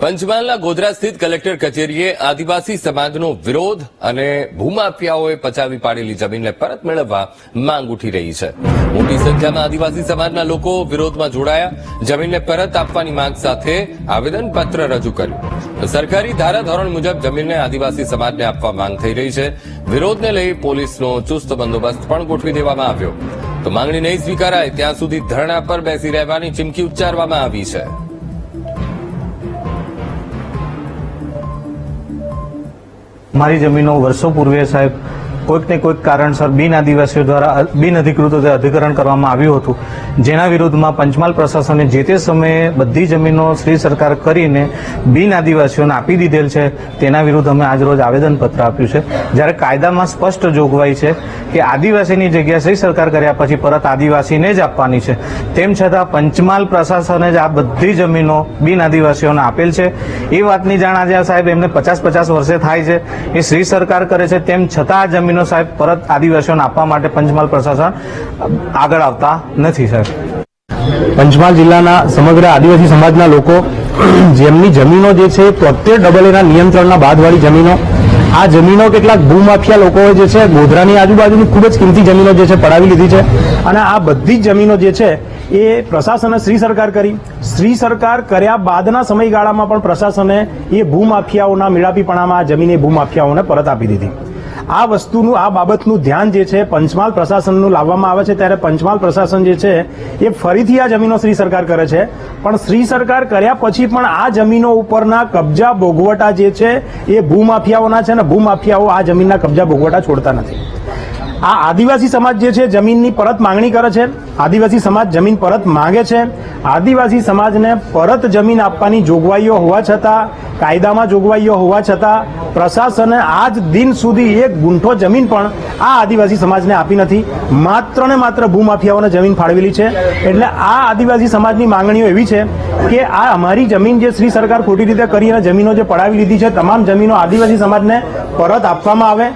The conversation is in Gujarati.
પંચમહાલના ગોધરા સ્થિત કલેક્ટર કચેરીએ આદિવાસી સમાજનો વિરોધ અને ભૂમાફિયાઓએ પચાવી પાડેલી જમીનને પરત મેળવવા માંગ ઉઠી રહી છે. મોટી સંખ્યામાં આદિવાસી સમાજના લોકો વિરોધમાં જોડાયા. જમીનને પરત આપવાની માંગ સાથે આવેદનપત્ર રજૂ કર્યું. સરકારી ધારાધોરણ મુજબ જમીનને આદિવાસી સમાજને આપવા માંગ થઈ રહી છે. વિરોધને લઈ પોલીસનો ચુસ્ત બંદોબસ્ત પણ ગોઠવી દેવામાં આવ્યો. તો માંગણી નહીં સ્વીકારાય, ત્યાં સુધી ધરણા પર બેસી રહેવાની ચીમકી ઉચ્ચારવામાં આવી છે. મારી જમીનો વર્ષો પૂર્વે સાહેબ કોઈક ને કોઈક કારણસર બિન આદિવાસીઓ દ્વારા બિન અધિકૃત રીતે અધિકરણ કરવામાં આવ્યું હતું. જેના વિરુદ્ધમાં પંચમહાલ પ્રશાસને જે તે સમયે બધી જમીનો શ્રી સરકાર કરીને બિન આદિવાસીઓને આપી દીધેલ છે, તેના વિરુદ્ધ અમે આજરોજ આવેદનપત્ર આપ્યું છે. જ્યારે કાયદામાં સ્પષ્ટ જોગવાઈ છે કે આદિવાસીની જગ્યા શ્રી સરકાર કર્યા પછી પરત આદિવાસીને જ આપવાની છે. તેમ છતાં પંચમહાલ પ્રશાસને જ આ બધી જમીનો બિન આદિવાસીઓને આપેલ છે. એ વાતની જાણ આજે સાહેબ એમને પચાસ પચાસ વર્ષે થાય છે. એ શ્રી સરકાર કરે છે, તેમ છતાં આ જમીનો સાહેબ પરત આદિવાસીઓને આપવા માટે પંચમહાલ પ્રશાસન આગળ આવતા નથી, સાહેબ. પંચમહાલ જિલ્લાના સમગ્ર આદિવાસી સમાજના લોકો જેમની જમીનો જે છે, તોતેર ડબલ એના નિયંત્રણના બાદવાળી જમીનો. આ જમીનો કેટલાક ભૂમાફિયા લોકોએ જે છે, ગોધરાની આજુબાજુની ખૂબ જ કિંમતી જમીનો જે છે, પડાવી લીધી છે. અને આ બધી જ જમીનો જે છે, એ પ્રશાસને શ્રી સરકાર કરી. શ્રી સરકાર કર્યા બાદના સમયગાળામાં પણ પ્રશાસને એ ભૂમાફિયાઓના મેળાપીપણામાં આ જમીન એ ભૂમાફિયાઓને પરત આપી દીધી. આ વસ્તુનું, આ બાબતનું ધ્યાન જે છે, પંચમહાલ પ્રશાસનનું લાવવામાં આવે છે, ત્યારે પંચમહાલ પ્રશાસન જે છે, એ ફરીથી આ જમીનો શ્રી સરકાર કરે છે. પણ શ્રી સરકાર કર્યા પછી પણ આ જમીનો ઉપરના કબજા ભોગવટા જે છે, એ ભૂમાફિયાઓના છે ને ભૂમાફિયાઓ આ જમીનના કબજા ભોગવટા છોડતા નથી. આ આદિવાસી સમાજ જે છે, જમીનની પરત માંગણી કરે છે. આદિવાસી સમાજ જમીન પરત માંગે છે. આદિવાસી સમાજને પરત જમીન આપવાની જોગવાઈઓ હોવા છતાં કાયદામાં જોગવાઈઓ હોવા છતાં પ્રશાસને આજ દિન સુધી એક ગુંઠો જમીન પણ આ આદિવાસી સમાજને આપી નથી. માત્ર ને માત્ર ભૂમાફિયાઓને જમીન ફાળવેલી છે. એટલે આ આદિવાસી સમાજની માંગણીઓ એવી છે કે આ અમારી જમીન જે શ્રી સરકાર ખોટી રીતે કરી અને જમીનો જે પડાવી લીધી છે, તમામ જમીનો આદિવાસી સમાજને પરત આપવામાં આવે.